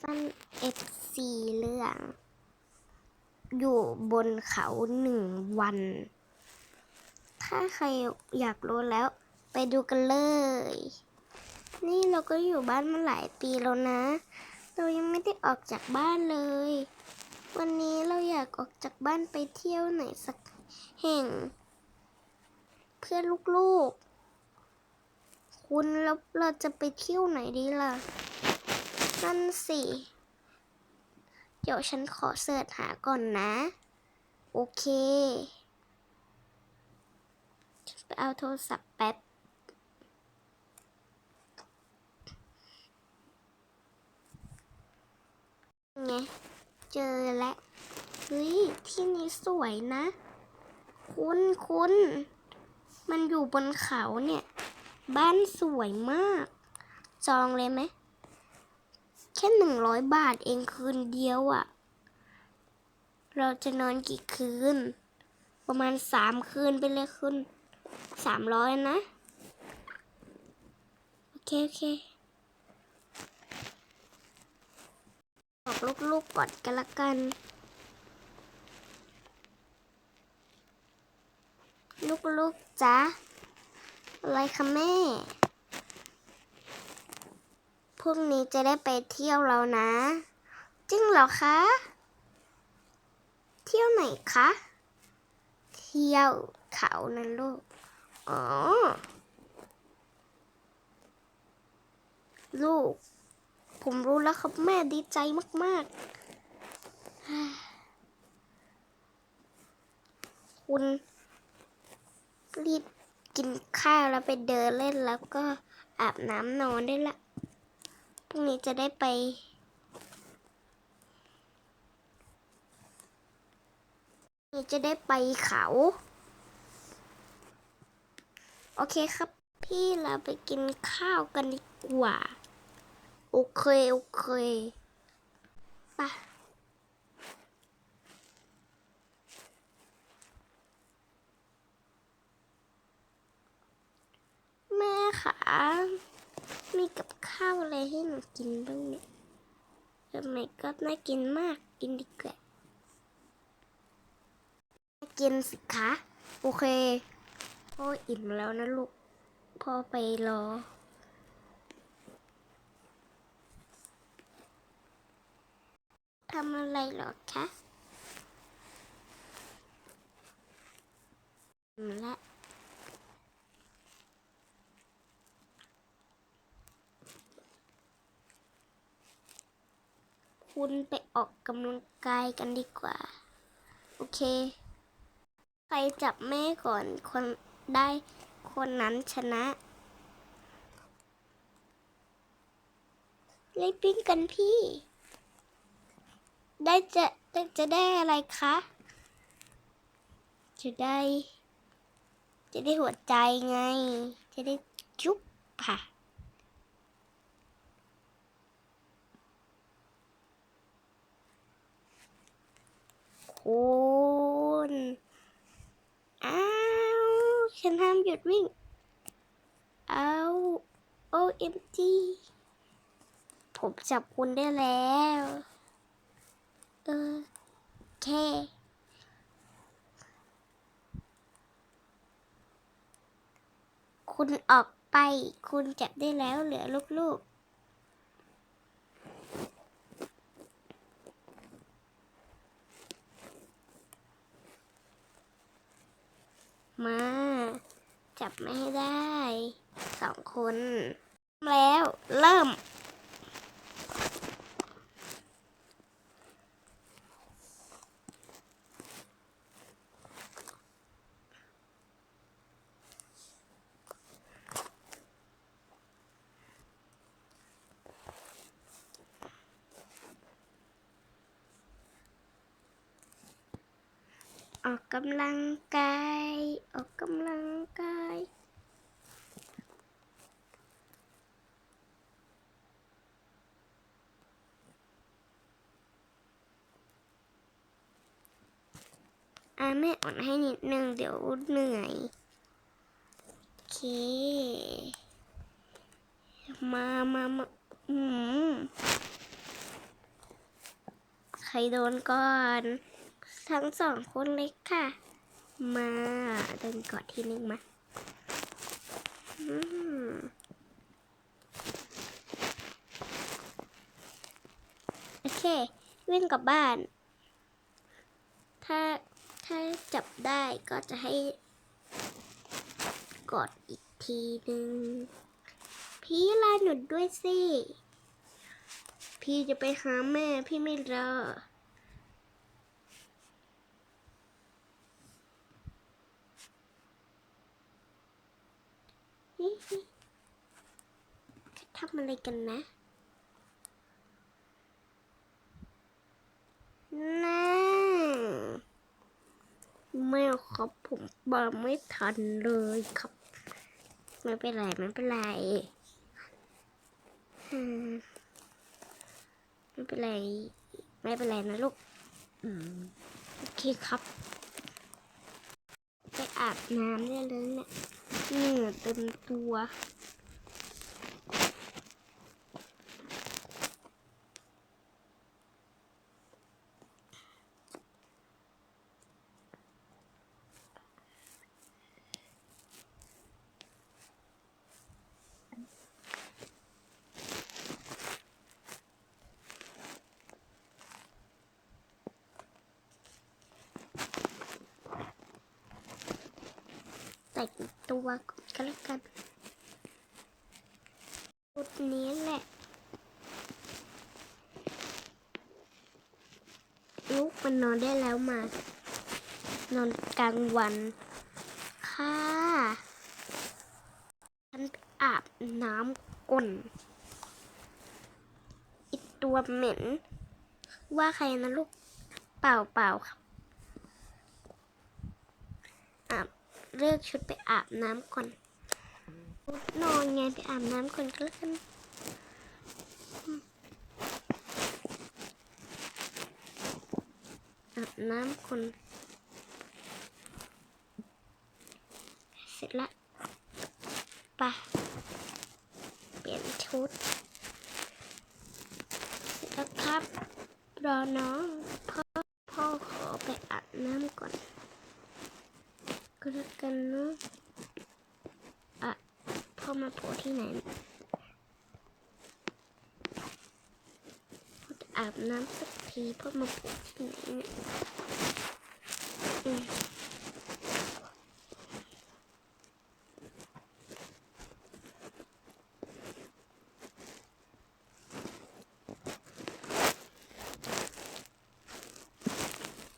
สั้นเอฟซีเรื่อง อยู่บนเขาหนึ่งวัน ถ้าใครอยากรู้แล้ว ไปดูกันเลย นี่เราก็อยู่บ้านมาหลายปีแล้วนะ เรายังไม่ได้ออกจากบ้านเลย วันนี้เราอยากออกจากบ้านไปเที่ยวไหนสักแห่ง เพื่อลูกๆ คุณแล้วเราจะไปเที่ยวไหนดีล่ะ นั่นสิ เดี๋ยวฉันขอเสิร์ชหาก่อนนะ โอเค ฉันไปเอาโทรศัพท์แป๊บไง เจอแล้ว เฮ้ย ที่นี้สวยนะ คุณคุณมันอยู่บนเขาเนี่ย บ้านสวยมาก จองเลยไหม ค่หนึ่งร้อยบาทเองคืนเดียวอะ่ะ เราจะนอนกี่คืน ประมาณสามคืนไปเลยคืนสามร้อยนะ โอเค โอเคบอกลูกๆก่อนกันละกัน ลูกๆจ๊ะอะไรคะแม่ พรุ่งนี้จะได้ไปเที่ยวแล้วนะ จริงเหรอคะ เที่ยวไหนคะ เที่ยวเขานะลูก อ๋อ ลูก ผมรู้แล้วครับแม่ดีใจมาก ๆ คุณรีบกินข้าวแล้วไปเดินเล่นแล้วก็อาบน้ำนอนได้ละ พรุ่งนี้จะได้ไป นี่จะได้ไปเขา โอเคครับพี่เราไปกินข้าวกันดีกว่า โอเค โอเคไปะแม่คะ มีกับข้าวอะไรให้หนูกินบ้างเนี่ยทำไมก็น่ากินมาก กินดีกว่ากินสิคะ โอเค พ่ออิ่มแล้วนะลูก พ่อไปรอทำอะไรหรอคะอิ่มละ คุณไปออกกำลังกายกันดีกว่า โอเค ใครจับแม่ก่อนคนได้คนนั้นชนะเล่นปิ้งกันพี่ ได้จะจะได้อะไรคะ จะได้ จะได้หัวใจไง จะได้จุ๊บค่ะ คุณอ้าวฉันห้ามหยุดวิ่ง เอา OMG ผมจับคุณได้แล้ว เออแค่คุณออกไป คุณจับได้แล้วเหลือลูกๆ มา จั บไม่ให้ได้สองคนแล้วเริ่ม ออกกำลังกาย ออกกำลังกาย อ่าแม่อ่อนให้นิดนึงเดี๋ยวเหนื่อย โอเค มามามาอืมใครโดนก่อน ทั้งสองคนเลยค่ะ มาเดินกอดทีนึงมาอืมโอเค วิ่งกลับบ้าน ถ้า ถ้าจับได้ก็จะให้กดอีกทีหนึ่งพี่ลาหนุดด้วยสิ พี่จะไปหาแม่พี่ไม่รอนี่ทำอะไรกันนะ น่า ไม่ครับผมมาไม่ทันเลยครับ ไม่เป็นไรไม่เป็นไรไม่เป็นไร ไม่เป็นไรนะลูกอืมโอเคครับไปอาบน้ำได้เลยเนี่ยเหงื่อเต็มตัว แต่งตัว ด้วกันชุดนี้แหละลูกมันนอนได้แล้วมานอนกลางวัน ค่ะฉันอาบน้ำก่อนอีกตัวเหม็น ว่าใครนะลูก เปล่าเปล่าครับอาบเลือกชุดไปอาบน้ำก่อน นอนไงไปอาบน้ำก่อนก็แล้วกันอาบน้ำก่อนเสร็จละไปเปลี่ยนชุดเสร็จแล้วครับ รอน้องพ่อพ่อขอไปอาบน้ำก่อนก็แล้วกันเนาะ พ่อมาโผล่ที่ไหนพ่อจะอาบน้ำสักทีพ่อมาโผล่ที่ไหนเนี่ยอืม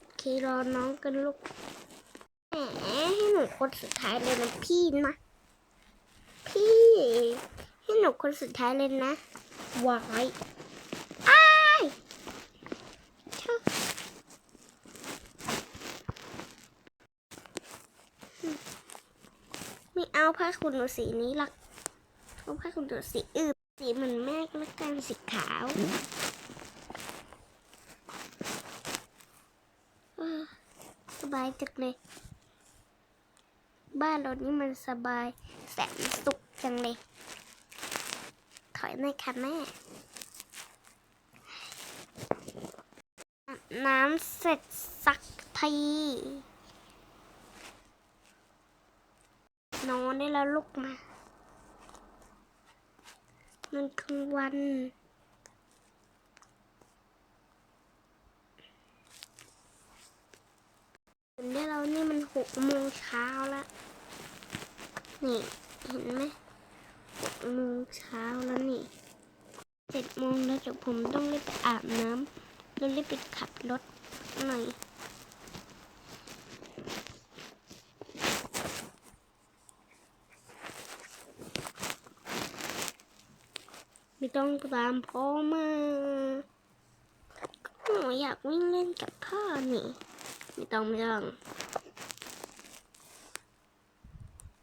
โอเครอน้องกันลูก แหมให้หนูคนสุดท้ายเลยนะพี่นะ ให้หนูคนสุดท้ายเลยนะวายอ้ายเช่าไม่เอาผ้าขนหนูสีนี้หรอกเอาผ้าขนหนูสีอื่นสีเหมือนแม่ก็แล้วกันสีขาวเออสบายจังเลย บ้านเรานี่มันสบายแสนสุขจังเลย ถอยหน่อยค่ะแม่ น้ำเสร็จสักทีนอนได้แล้วลุกมานอนกลางวันตื่นได้แล้วนี่มันหกโมงเช้าแล้ว นี่เห็นไหมหกโมงเช้าแล้วนี่เจ็ดโมงแล้วเดี๋ยวผมต้องรีบไปอาบน้ำแล้วรีบไปขับรถหน่อยไม่ต้องตามพ่อมาก็หนูอยากวิ่งเล่นกับพ่อนี่ ไม่ต้องไม่ต้อง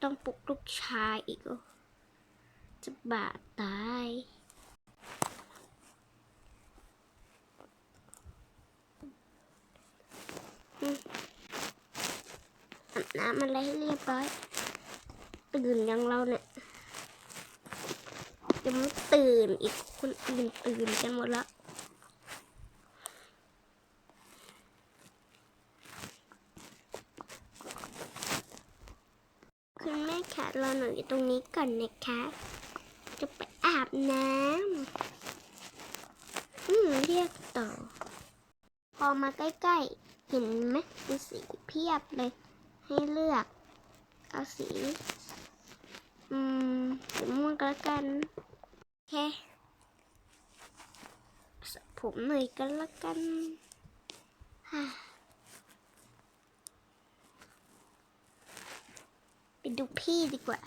ต้องปลุกลูกชายอีกจะบาดตายอืมอาบน้ำอะไรให้เรียบร้อยตื่นยังเราเนี่ยยังไม่ตื่นอีกคนอื่นตื่นกันหมดแล้ว หนูอยู่ตรงนี้ก่อนนะคะ จะไปอาบน้ำอืมเรียกต่อ พอมาใกล้ๆ เห็นไหมมีสีเพียบเลย ให้เลือก เอาสี อืมสีม่วงก็แล้วกัน โอเคผมหน่อยก็แล้วกันฮ่า ไปดูพี่ดีกว่า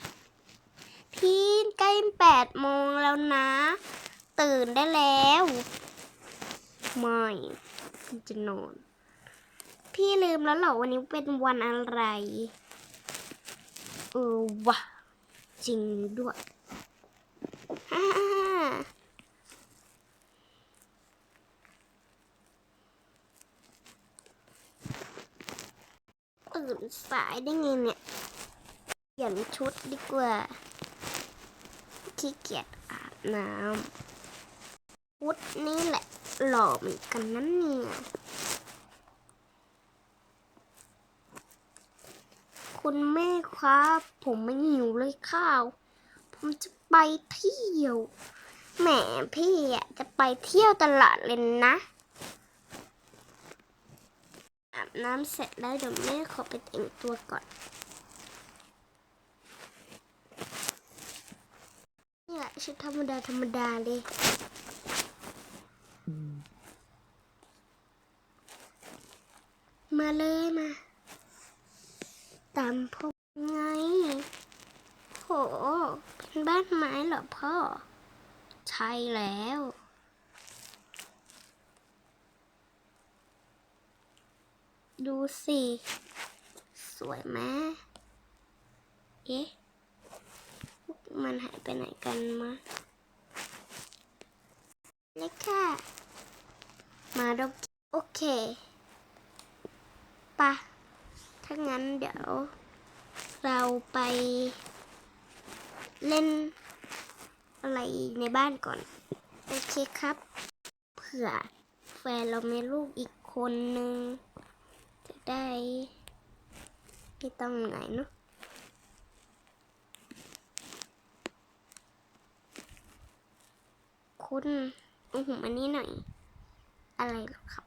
พี่ใกล้แปดโมงแล้วนะ ตื่นได้แล้ว ไม่พี่จะนอน พี่ลืมแล้วเหรอวันนี้เป็นวันอะไร เออวะจริงด้วยฮ่าฮ่าฮ่าตื่นสายได้ไงเนี่ย เปลี่ยนชุดดีกว่า ขี้เกียจอาบน้ำชุดนี่แหละ หล่อเหมือนกันนั่นเนี่ยคุณแม่ครับ ผมไม่หิวเลยข้าว ผมจะไปเที่ยว แหมพี่อะจะไปเที่ยวตลาดเลยนะ อาบน้ำเสร็จแล้วเดี๋ยวแม่ขอไปแต่งตัวก่อน นี่แหละชุดธรรมดาธรรมดาเลยมาเลยมา ตามพ่อไง โห เป็นบ้านไม้เหรอพ่อ ใช่แล้วดูสิ สวยไหมเอ๊ะ มันหายไปไหนกันมาเล็กค่ะ มาดกโอเคปะถ้างั้นเดี๋ยว เราไป เล่นอะไรในบ้านก่อน โอเคครับ เผื่อแฟนเรามีลูกอีกคนนึง จะได้ไม่ต้องเหนเนอะ คุณเอาหูมานี่หน่อย อะไรหรอครับ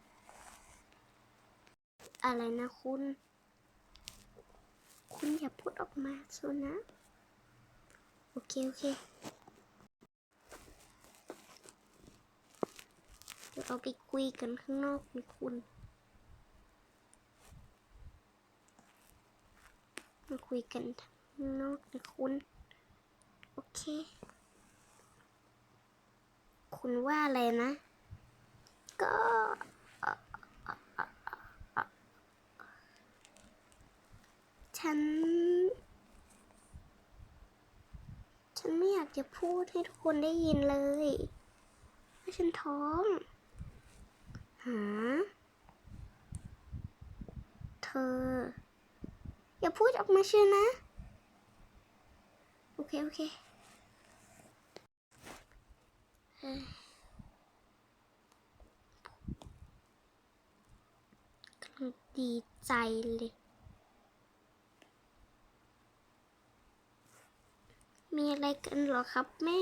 อะไรนะคุณ คุณอย่าพูดออกมาสุนะ โอเค โอเคเดี๋ยวเราไปคุยกันข้างนอกนะคุณ มาคุยกันข้างนอกนะคุณ โอเค คุณว่าอะไรนะ ก็ฉัน ฉันไม่อยากจะพูดให้ทุกคนได้ยินเลยว่าฉันท้อง หา เธอ อย่าพูดออกมาเชียวนะ โอเค โอเคเฮ้ยกำลัง ดีใจเลย มีอะไรกันหรอครับแม่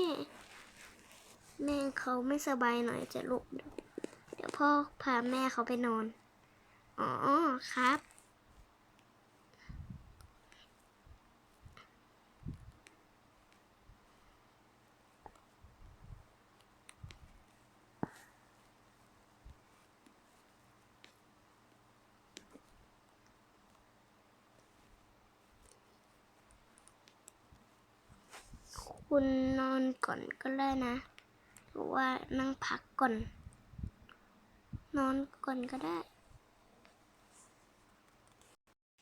แม่เขาไม่สบายหน่อยจะลุกเดี๋ยวพ่อพาแม่เขาไปนอน อ๋อครับ คุณนอนก่อนก็ได้นะ หรือว่านั่งพักก่อน นอนก่อนก็ได้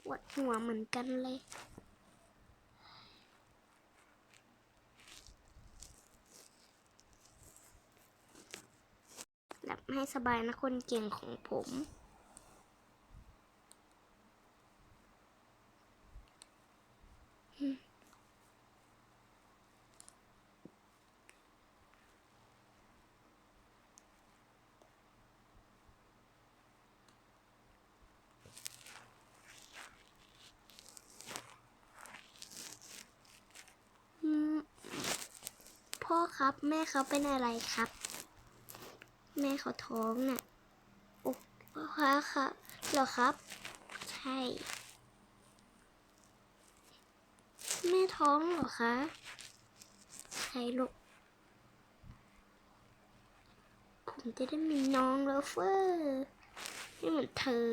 ปวดหัวเหมือนกันเลยหลับให้สบายนะคนเก่งของผม ครับ แม่เขาเป็นอะไรครับ แม่เขาท้องน่ะโอ้ค่ะค่ะเหรอครับ ใช่ แม่ท้องเหรอคะใช่ลูกผมจะได้มีน้องแล้วเฟอร์ไม่เหมือนเธอ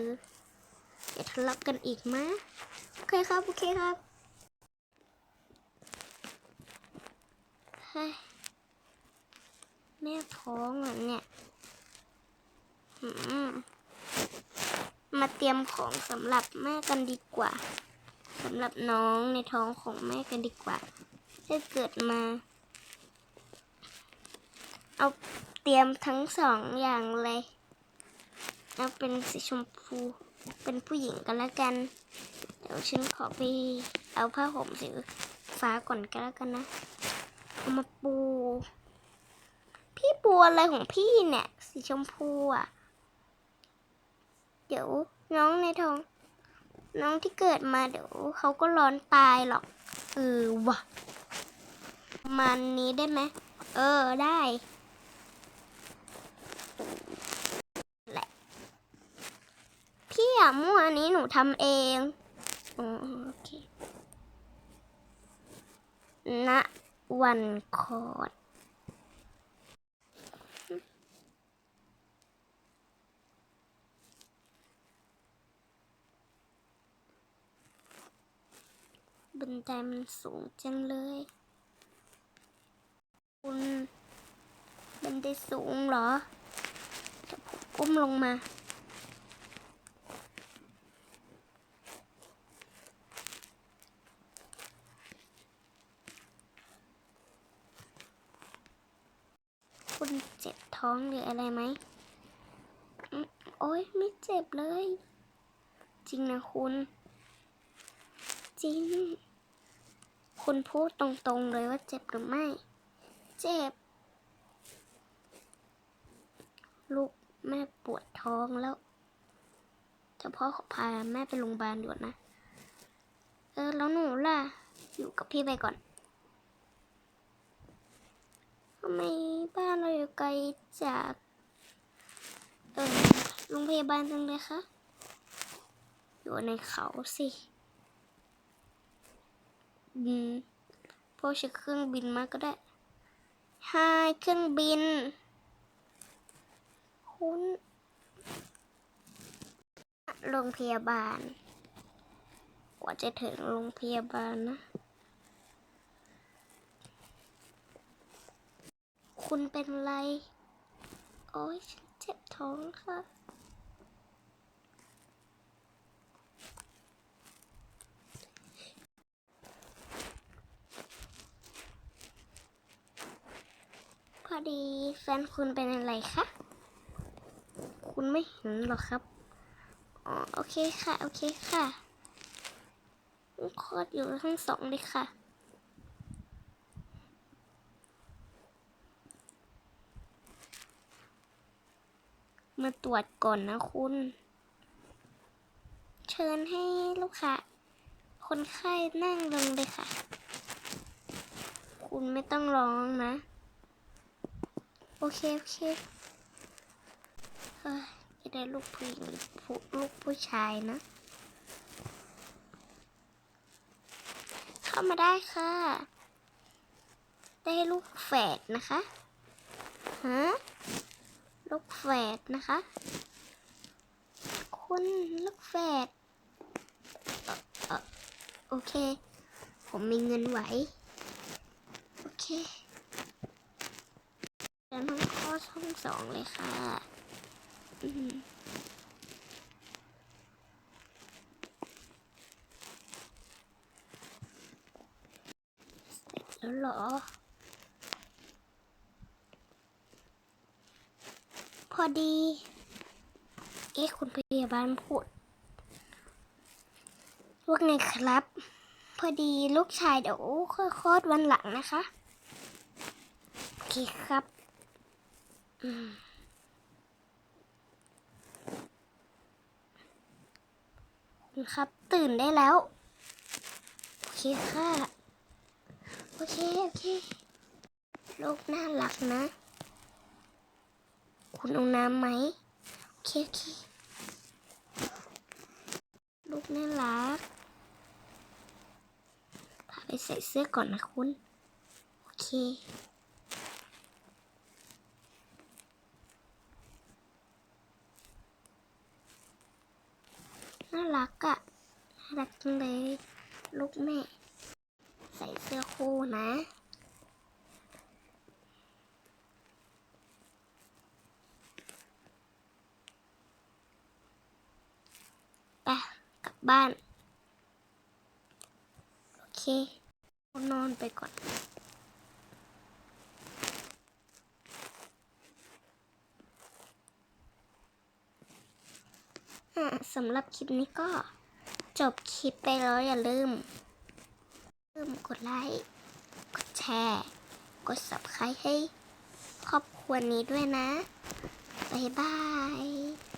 อย่าทะเลาะกันอีกมะโอเคครับ โอเคครับ เฮ้ย แม่ท้องเหรอเนี่ยมมาเตรียมของสำหรับแม่กันดีกว่าสำหรับน้องในท้องของแม่กันดีกว่า ถ้าเกิดมา เอาเตรียมทั้งสองอย่างเลย เอาเป็นสีชมพู เป็นผู้หญิงกันแล้วกัน เดี๋ยวฉันขอไปเอาผ้าห่มสีฟ้าก่อนก็แล้วกันนะ เอามาปู พี่ปูอะไรของพี่เนี่ย สีชมพูอะ เดี๋ยวน้องในท้อง น้องที่เกิดมาเดี๋ยวเขาก็ร้อนตายหรอก เออว่ะประมันนี้ได้ไหม เออได้แหละพี่อะมั่วอันนี้หนูทำเองอ๋อโอเคณวันคลอด นไดมันสูงจังเลย คุณบันไดสูงเหรอเดี๋ยวผมก้มลงมา คุณเจ็บท้องหรืออะไรไหมอืมโอ๊ย ไม่เจ็บเลย จริงนะคุณจริง คุณพูดตรงๆเลยว่าเจ็บหรือไม่ เจ็บ ลูกแม่ปวดท้องแล้วแต่พ่อขอพาแม่ไปโรงพยาบาลด่วนนะ เออ แล้วหนูล่ะ อยู่กับพี่ไปก่อนทำไมบ้านเราอยู่ไกลจาก เออโรงพยาบาลจังเลยคะ อยู่ในเขาสิ อืมพวกใช้เครื่องบินมาก็ได้ไฮเครื่องบิน คุณโรงพยาบาล กว่าจะถึงโรงพยาบาลนะ คุณเป็นไร โอ้ยฉันเจ็บท้องค่ะ อดีแฟนคุณเป็นอะไรคะ คุณไม่เห็นหรอครับ อ๋อ โอเคค่ะ โอเคค่ะคลอดอยู่ทั้งสองเลยค่ะ มาตรวจก่อนนะคุณ เชิญให้ลูกค้าคนไข้นั่งลงเลยค่ะ คุณไม่ต้องร้องนะ โอเค โอเคเฮ้ยจะได้ลูกผู้หญิงหรือผู้ลูกผู้ชายนะ เข้ามาได้ค่ะ ได้ลูกแฝดนะคะฮะลูกแฝดนะคะ คุณลูกแฝดโอเค ผมมีเงินไหว โอเค เดินห้องข้อช่องสองเลยค่ะเสร็จแล้วเหรอ พอดี เอ๊ะคุณพยาบาลพูดว่าไงครับ พอดีลูกชายเดี๋ยวค่อยคลอดวันหลังนะคะ โอเคครับ คุณครับ ตื่นได้แล้ว โอเคค่ะ โอเค โอเค ลูกน่ารักนะ คุณเอาน้ำไหม โอเค โอเค ลูกน่ารัก พาไปใส่เสื้อก่อนนะคุณ โอเค น่ารักอะน่ารักจังเลยลูกแม่ ใส่เสื้อคู่นะไปกลับบ้าน โอเคนอนไปก่อน สำหรับคลิปนี้ก็จบคลิปไปแล้วอย่าลืมลืมกดไลค์ กดแชร์ กด subscribe ให้ครอบครัวนี้ด้วยนะ บ๊ายบาย